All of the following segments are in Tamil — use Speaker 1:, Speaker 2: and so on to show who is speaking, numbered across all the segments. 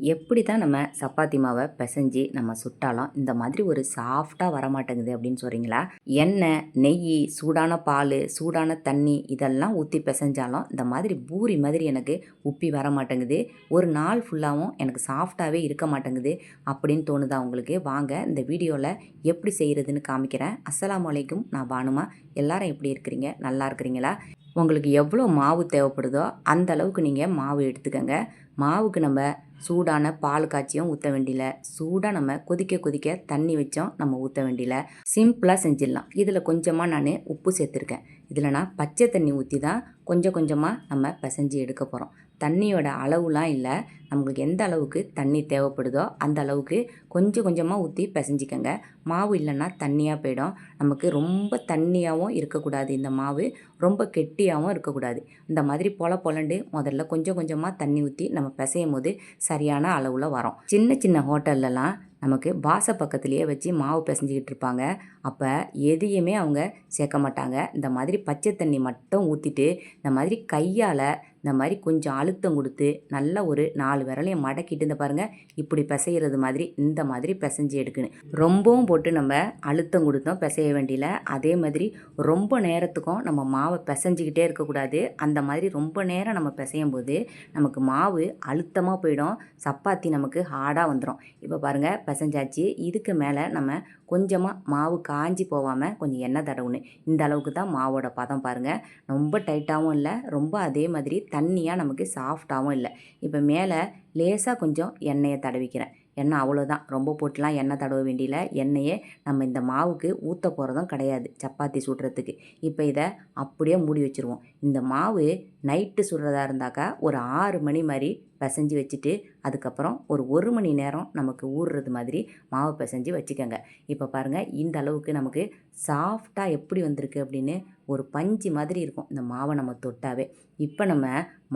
Speaker 1: எப்படி தான் நம்ம சப்பாத்தி மாவை பிசைஞ்சு நம்ம சுட்டாலும் இந்த மாதிரி ஒரு சாஃப்டாக வரமாட்டேங்குது அப்படின்னு சொல்கிறீங்களா எண்ணெய் நெய் சூடான பால் சூடான தண்ணி இதெல்லாம் ஊற்றி பிசைஞ்சாலும் இந்த மாதிரி பூரி மாதிரி எனக்கு உப்பி வர மாட்டேங்குது ஒரு நாள் ஃபுல்லாகவும் எனக்கு சாஃப்டாகவே இருக்க மாட்டேங்குது அப்படின்னு தோணுதா உங்களுக்கு? வாங்க இந்த வீடியோவில் எப்படி செய்கிறதுன்னு காமிக்கிறேன். அஸ்லாம் வலைக்கும் நான் பானுமா. எல்லாரும் எப்படி இருக்கிறீங்க? நல்லா இருக்கிறீங்களா? உங்களுக்கு எவ்வளோ மாவு தேவைப்படுதோ அந்த அளவுக்கு நீங்கள் மாவு எடுத்துக்கோங்க. மாவுக்கு நம்ம சூடான பால் காய்ச்சியும் ஊற்ற வேண்டியில. சூடாக நம்ம கொதிக்க கொதிக்க தண்ணி வச்சோம் நம்ம ஊற்ற வேண்டியில. சிம்பிளாக செஞ்சிடலாம். இதில் கொஞ்சமாக நான் உப்பு சேர்த்துருக்கேன். இதில் நான் பச்சை தண்ணி ஊற்றி தான் கொஞ்சம் கொஞ்சமாக நம்ம பிசைஞ்சு எடுக்க போகிறோம் தண்ணியோட அளவுலாம் இல்லை. நம்மளுக்கு எந்த அளவுக்கு தண்ணி தேவைப்படுதோ அந்த அளவுக்கு கொஞ்சம் கொஞ்சமாக ஊற்றி பிசைஞ்சிக்கோங்க. மாவு இல்லைன்னா தண்ணியாக போயிடும். நமக்கு ரொம்ப தண்ணியாகவும் இருக்கக்கூடாது. இந்த மாவு ரொம்ப கெட்டியாகவும் இருக்கக்கூடாது. இந்த மாதிரி பொல பொலண்டு முதல்ல கொஞ்சம் கொஞ்சமாக தண்ணி ஊற்றி நம்ம பிசையும் போது சரியான அளவில் வரும். சின்ன சின்ன ஹோட்டல்லலாம் நமக்கு பாச பக்கத்துலேயே வச்சு மாவு பிசைஞ்சிக்கிட்டு இருப்பாங்க. அப்போ எதையுமே அவங்க சேர்க்க மாட்டாங்க. இந்த மாதிரி பச்சை தண்ணி மட்டும் ஊற்றிட்டு இந்த மாதிரி கையால் இந்த மாதிரி கொஞ்சம் அழுத்தம் கொடுத்து நல்ல ஒரு நாலு விரலையும் மடக்கிட்டு இந்த பாருங்கள் இப்படி பிசைகிறது மாதிரி இந்த மாதிரி பிசைஞ்சு எடுக்கணும். ரொம்பவும் போட்டு நம்ம அழுத்தம் கொடுத்தோம் பிசைய வேண்டியில். அதே மாதிரி ரொம்ப நேரத்துக்கும் நம்ம மாவை பிசைஞ்சிக்கிட்டே இருக்கக்கூடாது. அந்த மாதிரி ரொம்ப நேரம் நம்ம பிசையும் போது நமக்கு மாவு அழுத்தமாக போயிடும். சப்பாத்தி நமக்கு ஹார்டாக வந்துடும் இப்போ பாருங்கள் பிசைஞ்சாச்சு. இதுக்கு மேலே நம்ம கொஞ்சமாக மாவு காஞ்சி போகாமல் கொஞ்சம் எண்ணெய் தடவுன்னு. இந்த அளவுக்கு தான் மாவோட பதம் பாருங்கள் ரொம்ப டைட்டாகவும் இல்லை. ரொம்ப அதே மாதிரி தண்ணியாக நமக்கு சாஃப்டாகவும் இல்லை. இப்போ மேலே லேசாக கொஞ்சம் எண்ணெயை தடவிக்கிறேன். எண்ணெய் அவ்வளோதான் ரொம்ப போட்டுலாம் எண்ணெய் தடவ வேண்டியில எண்ணெயே நம்ம இந்த மாவுக்கு ஊற்ற போகிறதும் கிடையாது சப்பாத்தி சுடுறதுக்கு. இப்போ இதை அப்படியே மூடி வச்சுருவோம். இந்த மாவு நைட்டு சுடுறதா இருந்தாக்கா ஒரு ஆறு மணி மாதிரி பிசைஞ்சு வச்சுட்டு அதுக்கப்புறம் ஒரு ஒரு மணி நேரம் நமக்கு ஊறுறது மாதிரி மாவு பிசைஞ்சு வச்சுக்கோங்க. இப்போ பாருங்கள் இந்த அளவுக்கு நமக்கு சாஃப்டாக எப்படி வந்திருக்கு அப்படின்னு ஒரு பஞ்சு மாதிரி இருக்கும் இந்த மாவை நம்ம தொட்டாவே. இப்போ நம்ம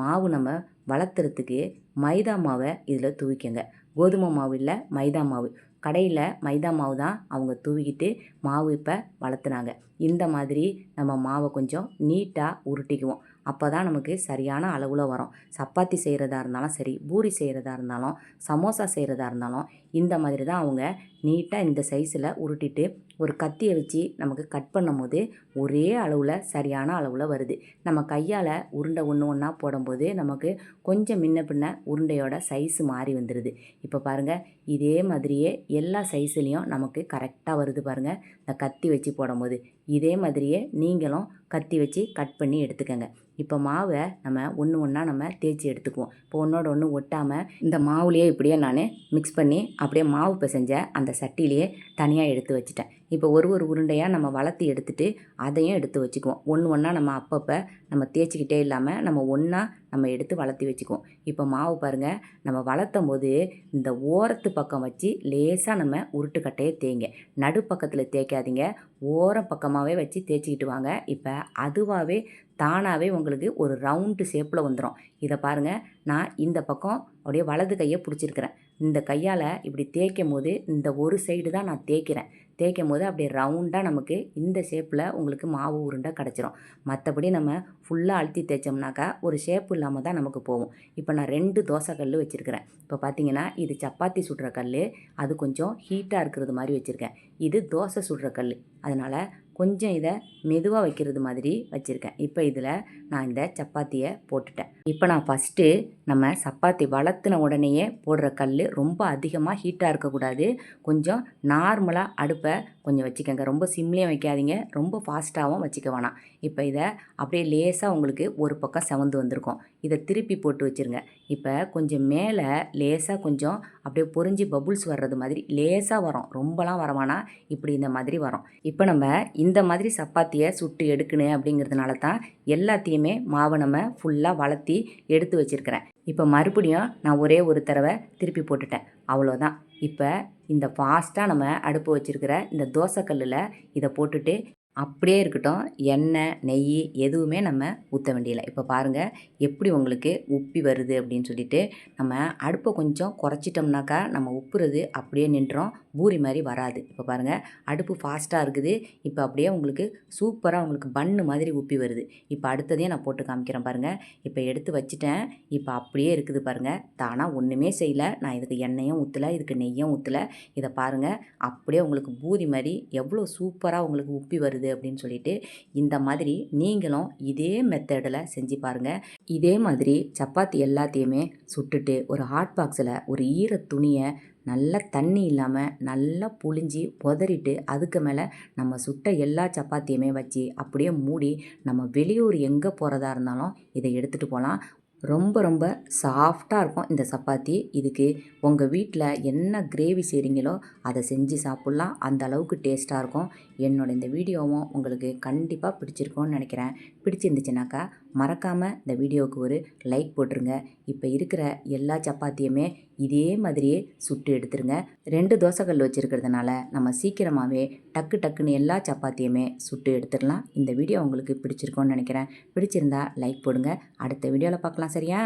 Speaker 1: மாவு நம்ம வளர்த்துறதுக்கு மைதா மாவை இதில் தூவிக்கங்க. கோதுமை மாவு இல்லை மைதா மாவு. கடையில் மைதா மாவு தான் அவங்க தூவிக்கிட்டு மாவு இப்போ வளர்த்துனாங்க இந்த மாதிரி நம்ம மாவை கொஞ்சம் நீட்டாக உருட்டிக்குவோம். அப்போ தான் நமக்கு சரியான அளவில் வரும். சப்பாத்தி செய்கிறதா இருந்தாலும் சரி பூரி செய்கிறதா இருந்தாலும் சமோசா செய்கிறதா இருந்தாலும் இந்த மாதிரி தான் அவங்க நீட்டாக இந்த சைஸில் உருட்டிட்டு ஒரு கத்தியை வச்சு நமக்கு கட் பண்ணும் போது ஒரே அளவில் சரியான அளவில் வருது. நம்ம கையால் உருண்டை ஒன்று ஒன்றா போடும்போது நமக்கு கொஞ்சம் முன்ன பின்ன உருண்டையோட சைஸ் மாறி வந்துடுது இப்போ பாருங்கள் இதே மாதிரியே எல்லா சைஸ்லேயும் நமக்கு கரெக்டாக வருது பாருங்கள் இந்த கத்தி வச்சு போடும்போது. இதே மாதிரியே நீங்களும் கத்தி வச்சு கட் பண்ணி எடுத்துக்கோங்க. இப்போ மாவை நம்ம ஒன்று ஒன்றா நம்ம தேய்ச்சி எடுத்துக்குவோம். இப்போ ஒன்றோட ஒன்று ஒட்டாமல் இந்த மாவுலேயே இப்படியே நான் மிக்ஸ் பண்ணி அப்படியே மாவு பிசைஞ்ச அந்த சட்டிலேயே தனியாக எடுத்து வச்சுட்டேன். இப்போ ஒரு ஒரு உருண்டையாக நம்ம வளர்த்தி எடுத்துட்டு அதையும் எடுத்து வச்சுக்குவோம். ஒன்று ஒன்றா நம்ம அப்பப்போ நம்ம தேய்ச்சிக்கிட்டே இல்லாமல் நம்ம ஒன்றா நம்ம எடுத்து வளர்த்தி வச்சுக்குவோம். இப்போ மாவு பாருங்கள் நம்ம வளர்த்தும் போது இந்த ஓரத்து பக்கம் வச்சு லேசாக நம்ம உருட்டுக்கட்டையே தேய்ங்க. நடு பக்கத்தில் தேய்க்காதீங்க. ஓரம் பக்கமாகவே வச்சு தேய்ச்சிக்கிட்டு வாங்க. இப்போ அதுவாகவே தானாகவே உங்களுக்கு ஒரு ரவுண்டு ஷேப்பில் வந்துடும் இதை பாருங்கள் நான் இந்த பக்கம் அப்படியே வலது கையை பிடிச்சிருக்கிறேன். இந்த கையால் இப்படி தேய்க்கும் போது இந்த ஒரு சைடு தான் நான் தேய்க்கிறேன். தேய்க்கும் போது அப்படியே ரவுண்டாக நமக்கு இந்த ஷேப்பில் உங்களுக்கு மாவு உருண்டை கிடச்சிரும். மற்றபடி நம்ம ஃபுல்லாக அழுத்தி தேய்ச்சோம்னாக்கா ஒரு ஷேப் இல்லாமல் தான் நமக்கு போகும். இப்போ நான் ரெண்டு தோசை கல் வச்சுருக்கிறேன். இப்போ பார்த்தீங்கன்னா இது சப்பாத்தி சுடுற கல் அது கொஞ்சம் ஹீட்டாக இருக்கிறது மாதிரி வச்சுருக்கேன். இது தோசை சுடுற கல் அதனால் கொஞ்சம் இதை மெதுவாக வைக்கிறது மாதிரி வச்சுருக்கேன். இப்போ இதில் நான் இந்த சப்பாத்தியை போட்டுட்டேன். இப்போ நான் ஃபஸ்ட்டு நம்ம சப்பாத்தி வளர்த்துன உடனேயே போடுற கல் ரொம்ப அதிகமாக ஹீட்டாக இருக்கக்கூடாது. கொஞ்சம் நார்மலாக அடுப்பை கொஞ்சம் வச்சுக்கோங்க. ரொம்ப சிம்லேயும் வைக்காதீங்க. ரொம்ப ஃபாஸ்ட்டாகவும் வச்சுக்க வேணாம். இப்போ இதை அப்படியே லேசாக உங்களுக்கு ஒரு பக்கம் செவந்து வந்திருக்கும். இதை திருப்பி போட்டு வச்சுருங்க. இப்போ கொஞ்சம் மேலே லேசாக கொஞ்சம் அப்படியே பொறிஞ்சி பபுள்ஸ் வர்றது மாதிரி லேசாக வரும். ரொம்பலாம் வரவானா இப்படி இந்த மாதிரி வரும். இப்போ நம்ம இந்த மாதிரி சப்பாத்தியை சுட்டு எடுக்கணும் அப்படிங்கிறதுனால தான் எல்லாத்தையுமே மாவை நம்ம ஃபுல்லாக வளர்த்தி எடுத்து வச்சுருக்கிறேன். இப்போ மறுபடியும் நான் ஒரே ஒரு தடவை திருப்பி போட்டுட்டேன். அவ்வளோதான். இப்போ இந்த ஃபாஸ்ட்டாக நம்ம அடுப்பு வச்சுருக்கிற இந்த தோசைக்கல்லில் இதை போட்டுட்டு அப்படியே இருக்கட்டும். எண்ணெய் நெய் எதுவுமே நம்ம ஊற்ற வேண்டியதில்லை. இப்போ பாருங்கள் எப்படி உங்களுக்கு உப்பி வருது அப்படின்னு சொல்லிட்டு நம்ம அடுப்பை கொஞ்சம் குறைச்சிட்டோம்னாக்கா நம்ம உப்புறது அப்படியே நின்றோம். பூரி மாதிரி வராது. இப்போ பாருங்கள் அடுப்பு ஃபாஸ்ட்டாக இருக்குது. இப்போ அப்படியே உங்களுக்கு சூப்பராக உங்களுக்கு பண்ணு மாதிரி உப்பி வருது. இப்போ அடுத்ததையும் நான் போட்டு காமிக்கிறேன் பாருங்கள் இப்போ எடுத்து வச்சுட்டேன். இப்போ அப்படியே இருக்குது பாருங்கள் தானாக ஒன்றுமே செய்யலை. நான் இதுக்கு எண்ணெயும் ஊற்றலை இதுக்கு நெய்யும் ஊற்றலை இதை பாருங்கள் அப்படியே உங்களுக்கு பூரி மாதிரி எவ்வளோ சூப்பராக உங்களுக்கு உப்பி வருது. அப்படின்னு சொல்லிட்டு இந்த மாதிரி நீங்களும் இதே மெத்தடில் செஞ்சு பாருங்கள் இதே மாதிரி சப்பாத்தி எல்லாத்தையுமே சுட்டுட்டு ஒரு ஹாட் பாக்ஸில் ஒரு ஈர துணியை நல்லா தண்ணி இல்லாமல் நல்லா புழிஞ்சி புதறிட்டு அதுக்கு மேலே நம்ம சுட்ட எல்லா சப்பாத்தியுமே வச்சு அப்படியே மூடி நம்ம வெளியூர் எங்கே போகிறதா இருந்தாலும் இதை எடுத்துகிட்டு போகலாம். ரொம்ப ரொம்ப சாஃப்டாக இருக்கும் இந்த சப்பாத்தி. இதுக்கு உங்கள் வீட்டில் என்ன கிரேவி செய்கிறீங்களோ அதை செஞ்சு சாப்பிட்லாம். அந்த அளவுக்கு டேஸ்ட்டாக இருக்கும். என்னோட இந்த வீடியோவும் உங்களுக்கு கண்டிப்பாக பிடிச்சிருக்கோன்னு நினைக்கிறேன். பிடிச்சிருந்துச்சுனாக்கா மறக்காமல் இந்த வீடியோவுக்கு ஒரு லைக் போட்டுருங்க. இப்போ இருக்கிற எல்லா சப்பாத்தியுமே இதே மாதிரியே சுட்டு எடுத்துருங்க. ரெண்டு தோசைக்கல் வச்சுருக்கிறதுனால நம்ம சீக்கிரமாகவே டக்கு டக்குன்னு எல்லா சப்பாத்தியுமே சுட்டு எடுத்துடலாம். இந்த வீடியோ உங்களுக்கு பிடிச்சிருக்கோன்னு நினைக்கிறேன். பிடிச்சிருந்தா லைக் போடுங்க. அடுத்த வீடியோவில் பார்க்கலாம் சரியா?